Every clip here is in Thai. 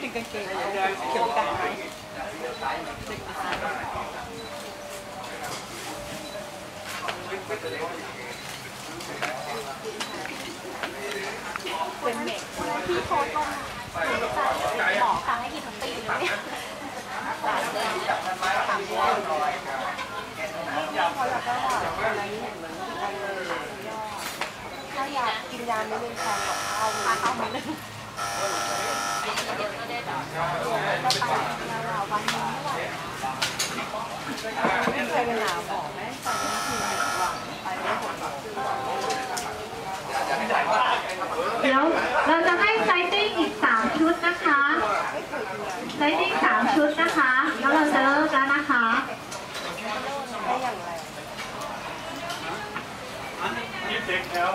ติดกางเกงเกี่ยวกันไหม เป็นเด็กที่โพสต์ลงหมอฟังให้กินทั้งปีเลยเนี่ยหลานเลยถามว่าถ้าอยา กินยาไม่เป็นแฟนกับข้าวเลยข้าวมันเลยก็ไปยาววันนี้ไม่เคยไปหาหมอไหมตอนนี้คือหกวันไปได้หกวันเดี๋ยวเราจะให้ไซติ้งอีก3ชุดนะคะ ไซติ้ง3ชุดนะคะ แล้วเราจะเลิกแล้วนะคะ ยี่สิบเด็กแล้ว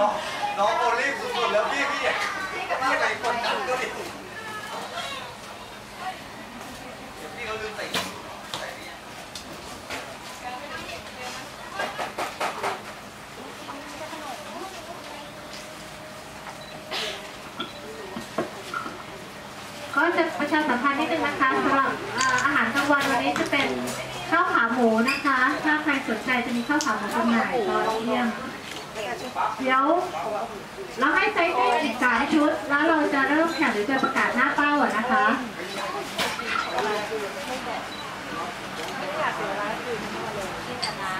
น้องน้องโอลี่สุดๆแล้วพี่พี่พี่อะไรคนนั้นก็ดิพี่เขาลืมใส่ใส่นี่ก็จะประชาสัมพันธ์นิดนึงนะคะสำหรับเอ่ออาหารกลางวันวันนี้จะเป็นข้าวขาหมูนะคะ ถ้าใครสนใจจะมีข้าวขาหมูจำหน่ายตอนเที่ยง เดี๋ยวเราให้ไซติ้อีกสามชุด แล้วเราจะเริ่มแข่งหรือจะประกาศหน้าเป้าอะนะคะเ